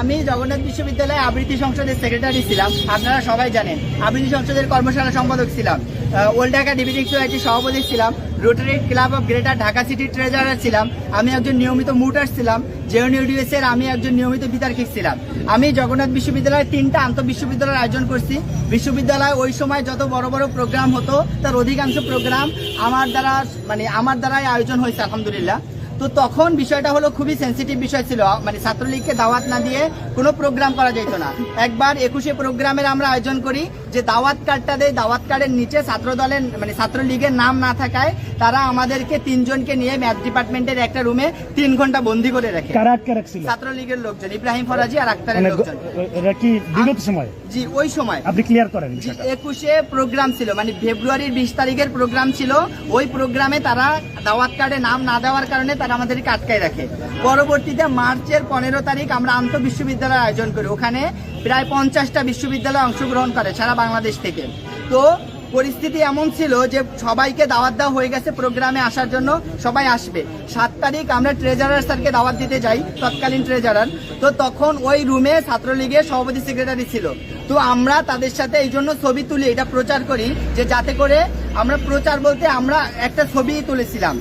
আমি জগন্নাথ বিশ্ববিদ্যালয়ে আবৃত্তি সংসদের সেক্রেটারি ছিলাম। আপনারা সবাই জানেন, আবৃত্তি সংসদের কর্মশালা সম্পাদক ছিলাম। ওল্ড ঢাকা ডিভিটিং সোসাইটির সভাপতি ছিলাম, Rotary club of greater Dhaka city treasurer ছিলাম, আমি একজন নিয়মিত মুটার ছিলাম জেওনিউডিএস এর আমি একজন নিয়মিত বিতার্কিক ছিলাম। আমি জগন্নাথ বিশ্ববিদ্যালয়ে তিনটা আন্তঃ বিশ্ববিদ্যালয়ের আয়োজন করছি। বিশ্ববিদ্যালয়ে ওই সময় যত বড় বড় প্রোগ্রাম হতো, তার অধিকাংশ প্রোগ্রাম আমার দ্বারা মানে আমার দ্বারাই আয়োজন হয়েছে, আলহামদুলিল্লাহ। তো তখন বিষয়টা হলো খুবই সেন্সিটিভ বিষয় ছিল। মানে ছাত্রলীগকে দাওয়াত না দিয়ে কোনো প্রোগ্রাম করা যেত না। একবার একুশে প্রোগ্রামের আমরা আয়োজন করি যে দাওয়াত কার্ডটা দেয় দাওয়াত কার্ডের নিচে ছাত্র দলের মানে ছাত্রলীগের নাম না থাকায় তারা আমাদেরকে তিনজনকে নিয়ে ম্যাথ ডিপার্টমেন্টের একটা রুমে তিন ঘণ্টা বন্দি করে রাখে। ছাত্রলীগের লোকজন ইব্রাহিম ফরাজি আর আক্তারের মানে লোকজন। এটা কি বিগত সময়? জি ওই সময়। আপনি ক্লিয়ার করেন একুশে প্রোগ্রাম ছিল মানে ফেব্রুয়ারির বিশ তারিখের প্রোগ্রাম ছিল। ওই প্রোগ্রামে তারা দাওয়াত কার্ডে নাম না দেওয়ার কারণে তারা আমাদেরকে আটকায় রাখে। পরবর্তীতে মার্চের পনেরো তারিখ আমরা আন্ত বিশ্ববিদ্যালয় আয়োজন করি। ওখানে প্রায় পঞ্চাশটা বিশ্ববিদ্যালয় অংশগ্রহণ করে সারা বাংলাদেশ থেকে। তো পরিস্থিতি এমন ছিল যে সবাইকে দাওয়াত দেওয়া হয়ে গেছে প্রোগ্রামে আসার জন্য, সবাই আসবে। সাত তারিখ আমরা ট্রেজারার স্যারকে দাওয়াত দিতে যাই, তৎকালীন ট্রেজারার। তো তখন ওই রুমে ছাত্রলীগের সভাপতি সেক্রেটারি ছিল। তো আমরা তাদের সাথে এই জন্য ছবি তুলি, এটা প্রচার করি যে যাতে করে আমরা প্রচার বলতে আমরা একটা ছবি তুলেছিলাম।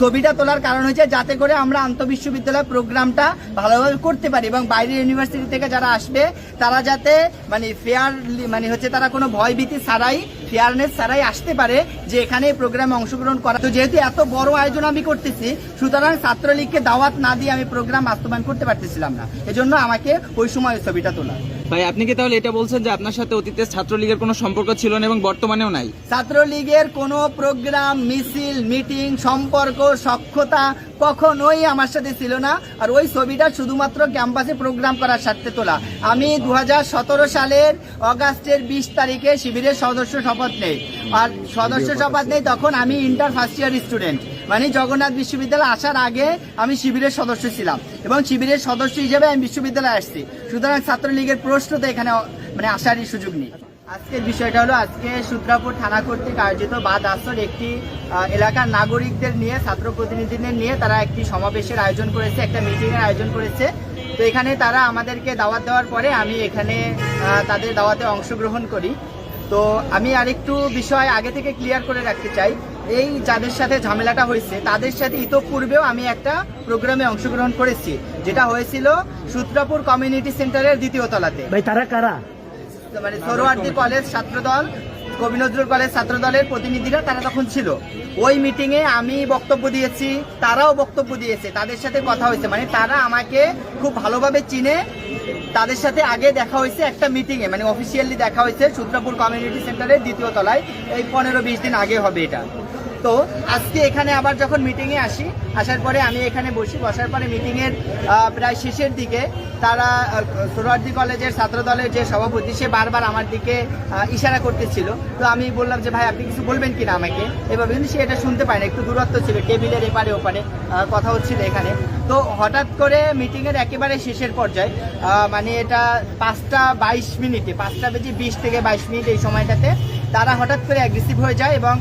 ছবিটা তোলার কারণ হচ্ছে যাতে করে আমরা আন্তঃবিশ্ববিদ্যালয় প্রোগ্রামটা ভালোভাবে করতে পারি এবং বাইরের ইউনিভার্সিটি থেকে যারা আসবে, তারা যাতে মানে ফেয়ার মানে হচ্ছে তারা কোনো ভয়ভীতি ছাড়াই ফেয়ারনেস ছাড়াই আসতে পারে যে এখানে এই প্রোগ্রামে অংশগ্রহণ করা। তো যেহেতু এত বড় আয়োজন আমি করতেছি, সুতরাং ছাত্রলীগকে দাওয়াত না দিয়ে আমি প্রোগ্রাম বাস্তবায়ন করতে পারতেছিলাম না। এজন্য আমাকে ওই সময় ছবিটা তোলা। ভাই আপনি কি তাহলে এটা বলছেন যে আপনার সাথে অতীতে ছাত্রলীগের কোনো সম্পর্ক ছিল না এবং বর্তমানেও নাই? ছাত্রলীগের কোনো প্রোগ্রাম মিছিল মিটিং সম্পর্ক সক্ষতা কখনোই আমার সাথে ছিল না। আর ওই ছবিটা শুধুমাত্র ক্যাম্পাসে প্রোগ্রাম করার স্বার্থে তোলা। আমি দু হাজার সতেরো সালের অগাস্টের বিশ তারিখে শিবিরের সদস্য শপথ নেই। আর সদস্য শপথ নেই তখন আমি ইন্টার ফার্স্ট ইয়ার স্টুডেন্ট মানে জগন্নাথ বিশ্ববিদ্যালয়ে আসার আগে আমি শিবিরের সদস্য ছিলাম এবং শিবিরের সদস্য হিসেবে আমি বিশ্ববিদ্যালয়ে আসছি। সুতরাং ছাত্রলীগের প্রশ্ন তো এখানে মানে আসারই সুযোগ নেই। আজকের বিষয়টা হলো, আজকে সূত্রাপুর থানা কর্তৃক আয়োজিত বাদ আসর একটি এলাকার নাগরিকদের নিয়ে, ছাত্র প্রতিনিধিদের নিয়ে তারা একটি সমাবেশের আয়োজন করেছে, একটা মিটিংয়ের আয়োজন করেছে। তো এখানে তারা আমাদেরকে দাওয়াত দেওয়ার পরে আমি এখানে তাদের দাওয়াতে অংশগ্রহণ করি। তো আমি আরেকটু বিষয় আগে থেকে ক্লিয়ার করে রাখতে চাই। এই যাদের সাথে ঝামেলাটা হয়েছে তাদের সাথে ইতোপূর্বেও আমি একটা প্রোগ্রামে অংশগ্রহণ করেছি যেটা হয়েছিল সূত্রাপুর কমিউনিটি সেন্টারের দ্বিতীয় তলাতে। ভাই তারা কারা? মানে সরোয়ার্দি কলেজ ছাত্রদল কবি নজরুল কলেজ ছাত্রদলের প্রতিনিধিরা তারা তখন ছিল। ওই মিটিং এ আমি বক্তব্য দিয়েছি তারাও বক্তব্য দিয়েছে তাদের সাথে কথা হয়েছে। মানে তারা আমাকে খুব ভালোভাবে চিনে তাদের সাথে আগে দেখা হয়েছে একটা মিটিং এ মানে অফিসিয়ালি দেখা হয়েছে সূত্রাপুর কমিউনিটি সেন্টারের দ্বিতীয় তলায় এই পনেরো বিশ দিন আগে হবে এটা। তো আজকে এখানে আবার যখন মিটিংয়ে আসি, আসার পরে আমি এখানে বসি। বসার পরে মিটিংয়ের প্রায় শেষের দিকে তারা সোহরার্দি কলেজের ছাত্রদলের যে সভাপতি, সে বারবার আমার দিকে ইশারা করতেছিল। তো আমি বললাম যে, ভাই, আপনি কিছু বলবেন কিনা আমাকে? এভাবে কিন্তু সে এটা শুনতে পায় না। একটু দূরত্ব ছিল, টেবিলের এপারে, ওপারে কথা হচ্ছিল এখানে। তো হঠাৎ করে মিটিংয়ের একেবারে শেষের পর্যায়ে মানে এটা পাঁচটা বাইশ মিনিটে, পাঁচটা বেজে বিশ থেকে বাইশ মিনিট এই সময়টাতে তারা হঠাৎ করে অ্যাগ্রেসিভ হয়ে যায় এবং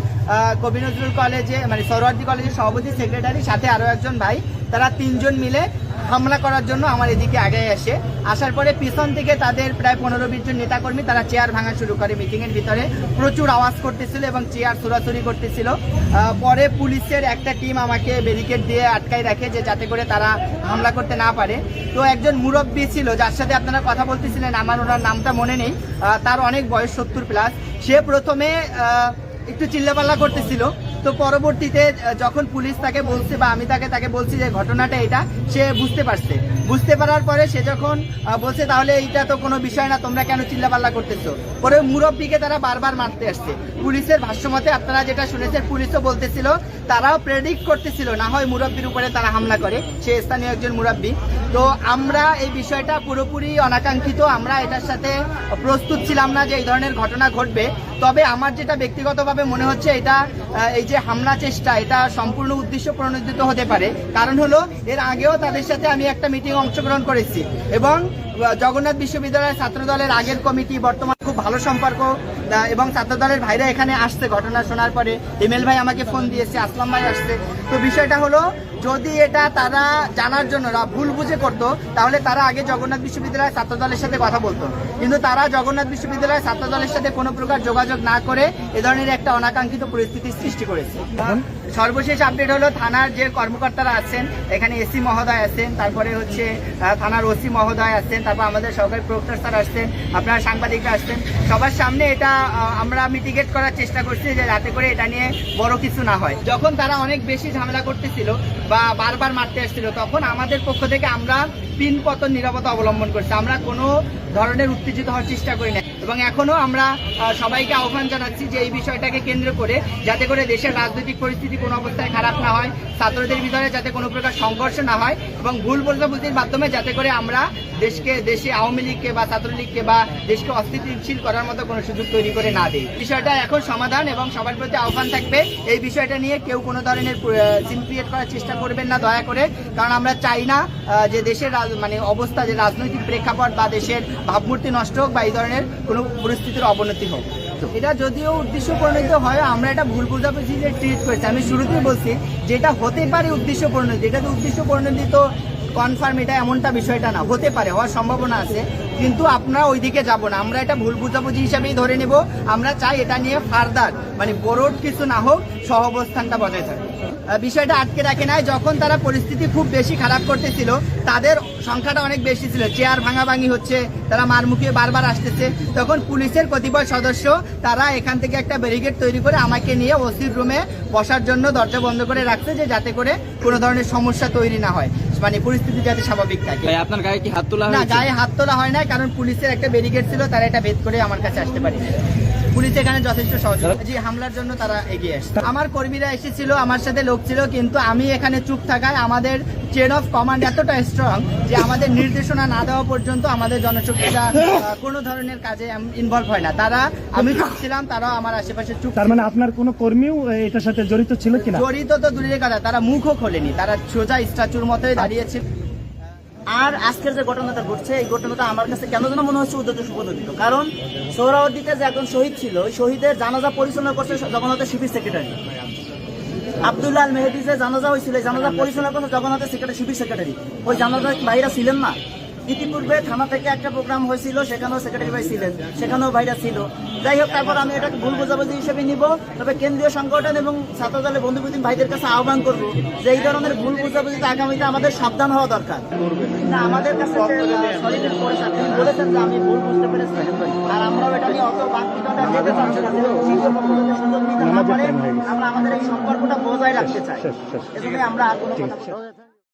কবি নজরুল কলেজে মানে সরোয়ার্দি কলেজের সভাপতি সেক্রেটারি সাথে আরও একজন ভাই, তারা তিনজন মিলে হামলা করার জন্য আমার এদিকে আগে আসে আসার পরে পিছন থেকে তাদের প্রায় পনেরো বিশ জন নেতাকর্মী তারা চেয়ার ভাঙা শুরু করে মিটিংয়ের ভিতরে। প্রচুর আওয়াজ করতেছিল এবং চেয়ার চোরাচুরি করতেছিল। পরে পুলিশের একটা টিম আমাকে ব্যারিকেড দিয়ে আটকাই রাখে যে যাতে করে তারা হামলা করতে না পারে। তো একজন মুরব্বী ছিল, যার সাথে আপনারা কথা বলতেছিলেন, আমার ওনার নামটা মনে নেই। তার অনেক বয়স সত্তর প্লাস সে প্রথমে একটু চিল্লাপাল্লা করতেছিল। তো পরবর্তীতে যখন পুলিশ তাকে বলছে বা আমি তাকে তাকে বলছি যে ঘটনাটা এটা, সে বুঝতে পারছে। বুঝতে পারার পরে সে যখন বলছে, তাহলে এইটা তো কোনো বিষয় না, তোমরা কেন চিল্লাপাল্লা করতেছো? পরে মুরব্বীকে তারা বারবার মারতে আসছে। পুলিশের ভাষ্যমতে আপনারা যেটা শুনেছেন, পুলিশও বলতেছিল, তারাও প্রেডিক্ট করতেছিল, না হয় মুরব্বীর উপরে তারা হামলা করে। সে স্থানীয় একজন মুরব্বী। তো আমরা এই বিষয়টা পুরোপুরি অনাকাঙ্ক্ষিত, আমরা এটার সাথে প্রস্তুত ছিলাম না যে এই ধরনের ঘটনা ঘটবে। তবে আমার যেটা ব্যক্তিগতভাবে মনে হচ্ছে, এটা এই যে হামলা চেষ্টা, এটা সম্পূর্ণ উদ্দেশ্য প্রণোদিত হতে পারে। কারণ হলো, এর আগেও তাদের সাথে আমি একটা মিটিং অংশগ্রহণ করেছি। এবং জগন্নাথ বিশ্ববিদ্যালয়ের ছাত্র দলের আগের কমিটি বর্তমান ভালো সম্পর্ক এবং ছাত্রদলের ভাইরা এখানে আসছে, ঘটনা শোনার পরে। এমএল ভাই আমাকে ফোন দিয়েছে, আসলাম ভাই আসছে। তো বিষয়টা হলো, যদি এটা তারা জানার জন্য ভুল বুঝে করতো, তাহলে তারা আগে জগন্নাথ বিশ্ববিদ্যালয়ের ছাত্রদলের সাথে কথা বলতো। কিন্তু তারা জগন্নাথ বিশ্ববিদ্যালয়ের ছাত্রদলের সাথে কোনো প্রকার যোগাযোগ না করে এ ধরনের একটা অনাকাঙ্ক্ষিত পরিস্থিতির সৃষ্টি করেছে। সর্বশেষ আপডেট হলো থানার যে কর্মকর্তারা আছেন, এখানে এসি মহোদয় আছেন, তারপরে হচ্ছে থানার ওসি মহোদয় আছেন, তারপর আমাদের সরকারি প্রক্টর স্যার আসছেন, আপনারা সাংবাদিকরা আসছেন। সবার সামনে এটা আমরা মিটিগেট করার চেষ্টা করছি যে যাতে করে এটা নিয়ে বড় কিছু না হয়। যখন তারা অনেক বেশি ঝামেলা করতেছিল বা বারবার মারতে আসছিল, তখন আমাদের পক্ষ থেকে আমরা পিন পতন নিরাপত্তা অবলম্বন করছি। আমরা কোনো ধরনের উত্তেজিত হওয়ার চেষ্টা করি না এবং এখনও আমরা সবাইকে আহ্বান জানাচ্ছি যে এই বিষয়টাকে কেন্দ্র করে যাতে করে দেশের রাজনৈতিক পরিস্থিতি কোনো অবস্থায় খারাপ না হয়, ছাত্রদের ভিতরে যাতে কোনো প্রকার সংঘর্ষ না হয় এবং ভুল বোঝাবুঝির মাধ্যমে যাতে করে আমরা দেশকে, দেশে আওয়ামী লীগকে বা ছাত্রলীগকে বা দেশকে অস্থিতিশীল করার মতো কোনো সুযোগ তৈরি করে না দেয় বিষয়টা এখন সমাধান এবং সবার প্রতি আহ্বান থাকবে, এই বিষয়টা নিয়ে কেউ কোনো ধরনের সিন ক্রিয়েট করার চেষ্টা করবেন না, দয়া করে। কারণ আমরা চাই না যে দেশের মানে অবস্থা, যে রাজনৈতিক প্রেক্ষাপট বা দেশের ভাবমূর্তি নষ্ট হোক বা এই ধরনের কোনো পরিস্থিতির অবনতি হোক। এটা যদিও উদ্দেশ্য প্রণোদিত হয় আমরা এটা ভুল বুঝাবুঝি যে ট্রিট করেছি। আমি শুরুতেই বলছি যেটা হতে পারে উদ্দেশ্য প্রণোদিত এটা তো উদ্দেশ্য প্রণোদিত কনফার্ম এটা এমনটা বিষয়টা না হতে পারে হওয়ার সম্ভাবনা আছে। কিন্তু আপনারা ওইদিকে যাব না। আমরা এটা ভুল বুঝাবুঝি হিসাবেই ধরে নেব। আমরা চাই এটা নিয়ে ফার্দার মানে বড় কিছু না হোক সহাবস্থানটা বজায় থাকে আহ, বিষয়টা আটকে রাখে নাই। যখন তারা পরিস্থিতি খুব বেশি খারাপ করতেছিল তাদের সংখ্যাটা অনেক বেশি ছিল। চেয়ার ভাঙাভাঙি হচ্ছে তারা মারমুখিয়ে বারবার আসতেছে। তখন পুলিশের কতিপয় সদস্য তারা এখান থেকে একটা ব্যারিকেড তৈরি করে আমাকে নিয়ে ওসির রুমে বসার জন্য দরজা বন্ধ করে রাখছে যে যাতে করে কোনো ধরনের সমস্যা তৈরি না হয়। মানে পরিস্থিতি যাতে স্বাভাবিক থাকে। আপনার গায়ে কি হাত তোলা না গায়ে হাত তোলা হয় না কারণ পুলিশের একটা ব্যারিকেড ছিল তারা এটা ভেদ করে আমার কাছে আসতে পারে পুলিশ এখানে যথেষ্ট সহযোগিতা জি হামলার জন্য তারা এগিয়ে আসছে। আমার কর্মীরা এসেছিল আমার সাথে লোক ছিল কিন্তু আমি এখানে চুপ থাকায় আমাদের চেন অফ কমান্ড এতটা স্ট্রং যে আমাদের নির্দেশনা না দেওয়া পর্যন্ত আমাদের জনশক্তিটা কোনো ধরনের কাজে ইনভলভ হয় না। তারা আমি চুপ ছিলাম তারাও আমার আশেপাশে চুপ তার মানে আপনার কোনো কর্মীও এটার সাথে জড়িত ছিল কিনা? জড়িত তো দূরের কথা তারা মুখও খোলেনি। তারা সোজা স্ট্যাচুর মতোই দাঁড়িয়েছে আর আজকের যে ঘটনাটা ঘটছে, এই ঘটনাটা আমার কাছে কেন যেন মনে হচ্ছে উদ্যোগ সুপদিত কারণ সৌরাওয়ার্দিতে যে একজন শহীদ ছিল, ওই শহীদের জানাজা পরিচালনা করছে জগন্নাথের শিবির সেক্রেটারি। আব্দুল্লাহ মেহেদি যে জানাজা হয়েছিল জানাজা পরিচালনা করছে জগন্নাথের সেক্রেটারি শিবির সেক্রেটারি। ওই জানাজা বাইরা ছিলেন না? ইতিপূর্বে থানা থেকে একটা প্রোগ্রাম হয়েছিল সেখানেও সেক্রেটারি ভাই ছিলেন সেখানেও ভাইরা ছিল। যাই হোক তারপর আমি এটাকে ভুল বোঝাবুঝি হিসেবে নিব তবে কেন্দ্রীয় সংগঠন এবং ছাত্রদলের বন্ধুপ্রতিম ভাইদের কাছে আহ্বান করব যে এই ধরনের ভুল বোঝাবুঝিতে আগামীতে আমাদের সাবধান হওয়া দরকার। না আমাদের কাছে বলেছেন যে আমি ভুল বুঝতে পেরেছি। আর আমরাও এটা নিয়ে অত বাকবিতণ্ডা যেতে চাচ্ছি না যেহেতু দ্বিতীয় পক্ষ থেকে সুযোগ নিতে না পারে আমরা আমাদের এই সম্পর্কটা বজায় রাখতে চাই। এজন্য আমরা আর কোনো কথা